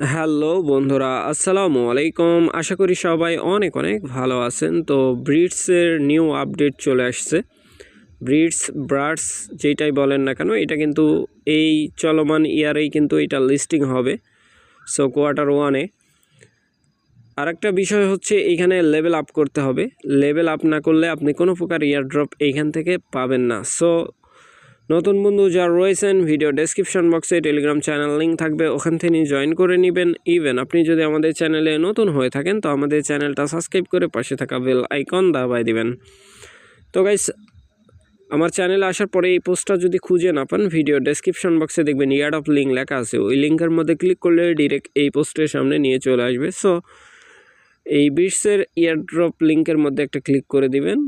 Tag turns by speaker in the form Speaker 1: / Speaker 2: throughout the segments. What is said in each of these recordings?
Speaker 1: Hello বন্ধুরা, আসসালামু আলাইকুম। আশা করি সবাই অনেক অনেক ভালো আছেন। তো ব্রিডসের নিউ আপডেট চলে আসছে। ব্রিডস, ব্রাডস যেটাই বলেন না কেন, এটা কিন্তু এই চলমান ইয়ারেই কিন্তু এটা লিস্টিং হবে সো কোয়ার্টার ওয়ানে আরেকটা বিষয় হচ্ছে এইখানে লেভেল আপ করতে হবে। লেভেল আপ না করলে আপনি কোনো প্রকার ইয়ারড্রপ এইখান থেকে পাবেন না। সো নতুন বন্ধু যারা রয়েছেন ভিডিও ডেসক্রিপশন বক্সে টেলিগ্রাম চ্যানেল লিঙ্ক থাকবে, ওখান থেকে জয়েন করে নেবেন। ইভেন আপনি যদি আমাদের চ্যানেলে নতুন হয়ে থাকেন, তো আমাদের চ্যানেলটা সাবস্ক্রাইব করে পাশে থাকা বেল আইকন দাবাই দিবেন। তো গাইস আমার চ্যানেলে আসার পরে এই পোস্টটা যদি খুঁজে না পান ভিডিও ডেসক্রিপশন বক্সে দেখবেন ইয়ার্ড অফ লিঙ্ক লেখা আছে। ওই লিঙ্কের মধ্যে ক্লিক করলে ডিরেক্ট এই পোস্টের সামনে নিয়ে চলে আসবে। সো এই বিটসের ইয়ারড্রপ লিঙ্কের মধ্যে একটা ক্লিক করে দিবেন।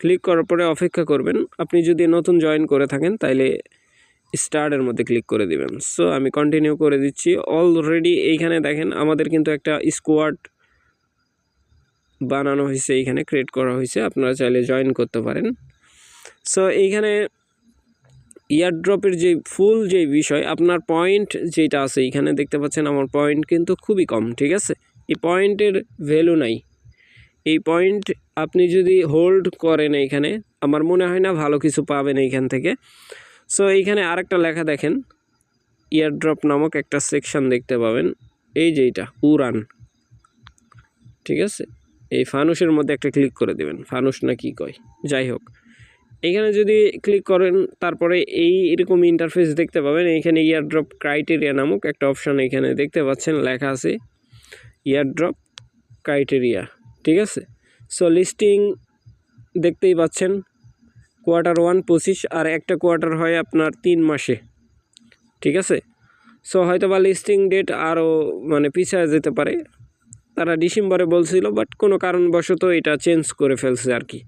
Speaker 1: ক্লিক করার পরে অপেক্ষা করবেন। আপনি যদি নতুন জয়েন করে থাকেন, তাইলে স্টার্টের মধ্যে ক্লিক করে দিবেন। সো আমি কন্টিনিউ করে দিচ্ছি। অলরেডি এইখানে দেখেন আমাদের কিন্তু একটা স্কোয়াড বানানো হয়েছে, এইখানে ক্রিয়েট করা হয়েছে। আপনারা চাইলে জয়েন করতে পারেন। সো এইখানে ইয়ারড্রপের যে ফুল যে বিষয়, আপনার পয়েন্ট যেটা আছে, এইখানে দেখতে পাচ্ছেন আমার পয়েন্ট কিন্তু খুবই কম, ঠিক আছে? এই পয়েন্টের ভ্যালু নাই। এই পয়েন্ট আপনি যদি হোল্ড করেন এইখানে, আমার মনে হয় না ভালো কিছু পাবেন এইখান থেকে। সো এইখানে আরেকটা লেখা দেখেন। ইয়ারড্রপ নামক একটা সেকশন দেখতে পাবেন। এই যে এইটা, উড়ান। ঠিক আছে? এই ফানুসের মধ্যে একটা ক্লিক করে দেবেন। ফানুস না কি কয়? যাই হোক। এখানে যদি ক্লিক করেন, তারপরে এই এরকম ইন্টারফেস দেখতে পাবেন। এইখানে ইয়ারড্রপ ক্রাইটেরিয়া নামক একটা অপশান এখানে দেখতে পাচ্ছেন, লেখা আছে। ইয়ারড্রপ ক্রাইটেরিয়া ঠিক আছে? সো লিস্টিং দেখতেই পাচ্ছেন। কোয়ার্টার ওয়ান পঁচিশ আর একটা কোয়ার্টার হয় আপনার তিন মাসে। ঠিক আছে? সো হয়তো বা লিস্টিং ডেট আরও মানে পিছিয়ে যেতে পারে। তারা ডিসেম্বরে বলছিল বাট কোনো কারণবশত এটা চেঞ্জ করে ফেলছে আর কি।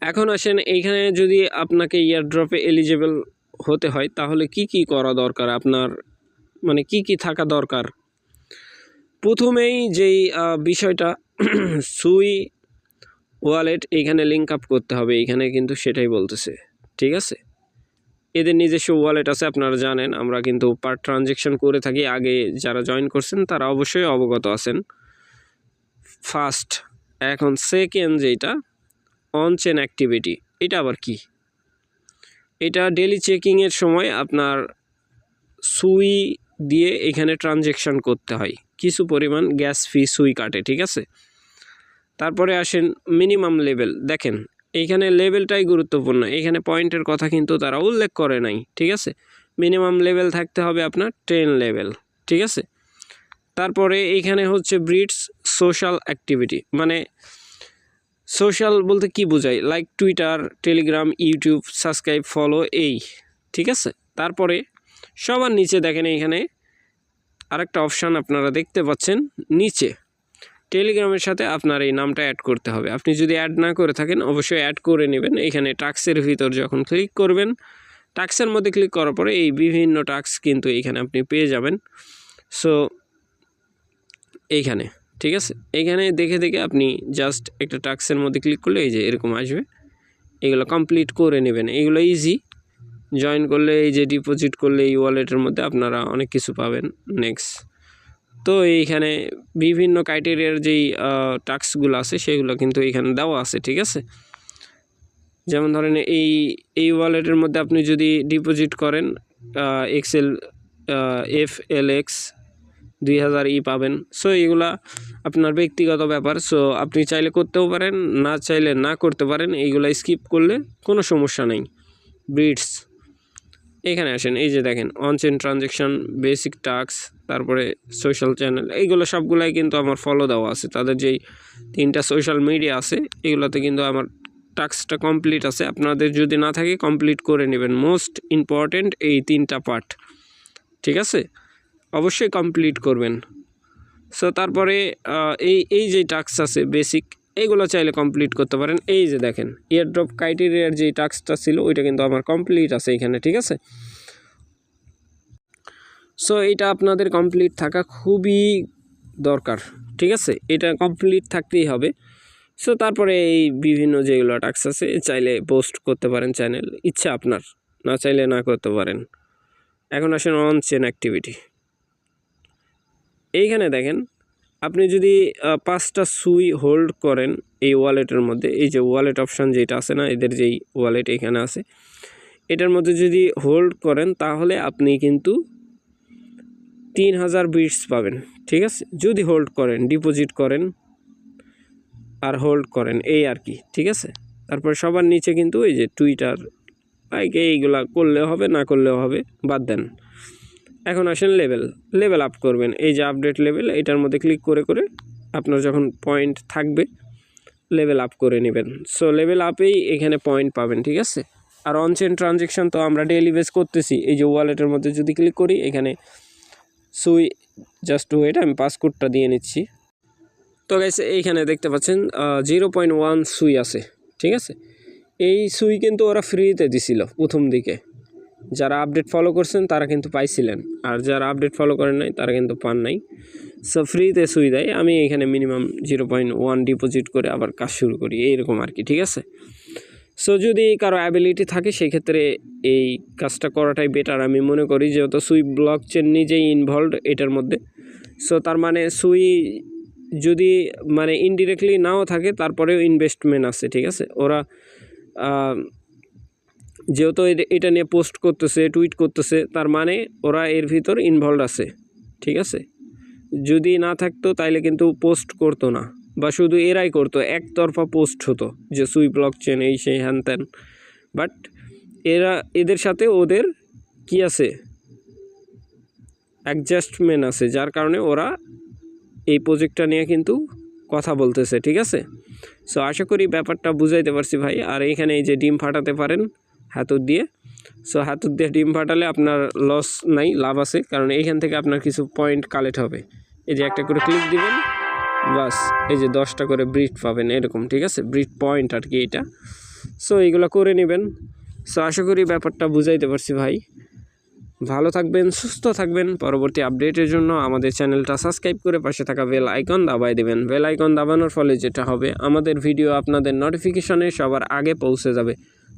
Speaker 1: এখন আসেন, এইখানে যদি আপনাকে ইয়ারড্রপে এলিজেবল হতে হয়, তাহলে কি কি করা দরকার? আপনার মানে কি কি থাকা দরকার? প্রথমেই যেই বিষয়টা, সুই ওয়ালেট এইখানে লিঙ্ক আপ করতে হবে, এইখানে কিন্তু সেটাই বলতেছে, ঠিক আছে? এদের নিজস্ব ওয়ালেট আছে, আপনারা জানেন, আমরা কিন্তু পার ট্রানজেকশন করে থাকি, আগে যারা জয়েন করছেন, তারা অবশ্যই অবগত আছেন। ফার্স্ট এখন সেকেন্ড যেটা অন চেন অ্যাক্টিভিটি এটা আবার কি? এটা ডেলি চেকিংয়ের সময় আপনার সুই দিয়ে এখানে ট্রানজেকশন করতে হয়। কিছু পরিমাণ গ্যাস ফি সুই কাটে, ঠিক আছে? তারপরে আসেন মিনিমাম লেভেল দেখেন এইখানে লেভেলটাই গুরুত্বপূর্ণ। এখানে পয়েন্টের কথা কিন্তু তারা উল্লেখ করে নাই, ঠিক আছে? মিনিমাম লেভেল থাকতে হবে আপনার টেন লেভেল ঠিক আছে? তারপরে এইখানে হচ্ছে ব্রিডস সোশ্যাল অ্যাক্টিভিটি মানে সোশ্যাল বলতে কি বোঝায়? Like Twitter Telegram YouTube subscribe follow এই, ঠিক আছে? তারপরে সবার নিচে দেখেন এইখানে। আরেকটা অপশান আপনারা দেখতে পাচ্ছেন, নিচে। টেলিগ্রামের সাথে আপনার এই নামটা অ্যাড করতে হবে। আপনি যদি অ্যাড না করে থাকেন, অবশ্যই অ্যাড করে নেবেন। এখানে টাক্সের ভিতর যখন ক্লিক করবেন টাক্সের মধ্যে ক্লিক করার পরে এই বিভিন্ন টাক্স কিন্তু এইখানে আপনি পেয়ে যাবেন। সো এইখানে, ঠিক আছে? এইখানে দেখে দেখে আপনি জাস্ট একটা টাক্সের মধ্যে ক্লিক করলে এই যে এরকম আসবে। এগুলো কমপ্লিট করে নেবেন। এগুলো ইজি জয়েন করলে এই যে ডিপোজিট করলে এই ওয়ালেটের মধ্যে আপনারা অনেক কিছু পাবেন। নেক্সট তো এইখানে বিভিন্ন ক্রাইটেরিয়ার যেই টাস্কগুলো আছে, সেগুলো কিন্তু এখানে দেওয়া আছে, ঠিক আছে? যেমন ধরেন এই এই ওয়ালেটের মধ্যে আপনি যদি ডিপোজিট করেন এক্সেল এফ এল এক্স দুই হাজার ই পাবেন। সো এগুলা আপনার ব্যক্তিগত ব্যাপার। সো আপনি চাইলে করতেও পারেন, না চাইলে না করতে পারেন এইগুলা স্কিপ করলে কোনো সমস্যা নেই। ব্রিডস এখানে আসেন, এই যে দেখেন on chain transaction basic task তারপরে সোশ্যাল চ্যানেল এইগুলো সবগুলাই কিন্তু আমার ফলো দেওয়া আছে। তাদের যেই তিনটা সোশ্যাল মিডিয়া আছে, এগুলোতে কিন্তু আমার টাস্কটা কমপ্লিট আছে। আপনাদের যদি না থাকে কমপ্লিট করে নেবেন। মোস্ট ইম্পর্ট্যান্ট এই তিনটা পার্ট ঠিক আছে? অবশ্যই কমপ্লিট করবেন। সো তারপরে এই এই যে টাস্ক আছে বেসিক এইগুলো চাইলে কমপ্লিট করতে পারেন। এই যে দেখেন ইয়ারড্রপ ক্রাইটেরিয়ার যে টাস্কটা ছিল, ওইটা কিন্তু আমার কমপ্লিট আছে এখানে, ঠিক আছে? সো এটা আপনাদের কমপ্লিট থাকা খুবই দরকার, ঠিক আছে? এটা কমপ্লিট থাকতেই হবে। সো তারপরে এই বিভিন্ন যেগুলো টাস্ক আছে, চাইলে পোস্ট করতে পারেন চ্যানেল ইচ্ছা আপনার। না চাইলে না করতে পারেন। এখন আসেন অন চেন অ্যাক্টিভিটি এইখানে দেখেন আপনি যদি পাঁচটা সুই হোল্ড করেন এই ওয়ালেটের মধ্যে, এই যে ওয়ালেট অপশান যেটা আছে না, এদের যেই ওয়ালেট এখানে আছে, এটার মধ্যে যদি হোল্ড করেন, তাহলে আপনি কিন্তু তিন হাজার বিটস পাবেন, ঠিক আছে? যদি হোল্ড করেন ডিপোজিট করেন, আর হোল্ড করেন, এই আর কি, ঠিক আছে? তারপর সবার নিচে কিন্তু এই যে টুইটার এইগুলা করলে হবে, না করলেও হবে, বাদ দেন। এখন আসেন লেভেল লেভেল আপ করবেন। এই যে আপডেট লেভেল এটার মধ্যে ক্লিক করে করে আপনার যখন পয়েন্ট থাকবে লেভেল আপ করে নেবেন। সো লেভেল আপেই এখানে পয়েন্ট পাবেন, ঠিক আছে? আর অনচেন ট্রানজেকশন তো আমরা ডেইলি বেস করতেছি। এই যে ওয়ালেটের মধ্যে যদি ক্লিক করি, এখানে সুই জাস্ট ওয়েট আমি পাসকোডটা দিয়ে নিচ্ছি। তো গাইছে এইখানে দেখতে পাচ্ছেন জিরো পয়েন্ট ওয়ান সুই আছে, ঠিক আছে? এই সুই কিন্তু ওরা ফ্রিতে দিছিল প্রথম দিকে। যারা আপডেট ফলো করছেন, তারা কিন্তু পাইছিলেন। আর যারা আপডেট ফলো করেন নাই, তারা কিন্তু পান নাই। সো ফ্রিতে সুই দেয় আমি এখানে minimum zero point one deposit করে আবার কাজ শুরু করি, এইরকম আর কি, ঠিক আছে? সো যদি কারও অ্যাবিলিটি থাকে, সেক্ষেত্রে এই কাজটা করাটাই বেটার আমি মনে করি যেহেতু সুই ব্লক চেন নিজেই ইনভলভড এটার মধ্যে। সো তার মানে সুই যদি মানে ইনডিরেক্টলি নাও থাকে, তারপরেও ইনভেস্টমেন্ট আছে, ঠিক আছে? ওরা যেহেতু এটা নিয়ে পোস্ট করতেছে, টুইট করতেছে, তার মানে ওরা এর ভিতর ইনভলভ আছে, ঠিক আছে? যদি না থাকতো তাইলে কিন্তু পোস্ট করতো না, বা শুধু এরাই করতো, একতরফা পোস্ট হতো যে সুই ব্লক চেন এই সেই হ্যান ত্যান। বাট এরা, এদের সাথে ওদের কি আছে? অ্যাডজাস্টমেন্ট আছে, যার কারণে ওরা এই প্রজেক্টটা নিয়ে কিন্তু কথা বলতেছে, ঠিক আছে? সো আশা করি ব্যাপারটা বুঝাইতে পারছি ভাই। আর এখানে এই যে ডিম ফাটাতে পারেন হাতুর দিয়ে। সো হাতুর দিয়ে ডিম ফাটালে আপনার লস নাই, লাভ আছে, কারণ এইখান থেকে আপনার কিছু পয়েন্ট কালেক্ট হবে। এই যে একটা করে ক্লিক দিবেন, বাস, এই যে দশটা করে ব্রিড পাবেন, এরকম, ঠিক আছে? ব্রিড পয়েন্ট আর কি এটা সো এইগুলো করে নেবেন। সো আশা করি ব্যাপারটা বুঝাইতে পারছি ভাই। ভালো থাকবেন, সুস্থ থাকবেন। পরবর্তী আপডেটের জন্য আমাদের চ্যানেলটা সাবস্ক্রাইব করে পাশে থাকা বেল আইকন দাবাই দেবেন। বেল আইকন দাবানোর ফলে যেটা হবে, আমাদের ভিডিও আপনাদের নোটিফিকেশনে সবার আগে পৌঁছে যাবে।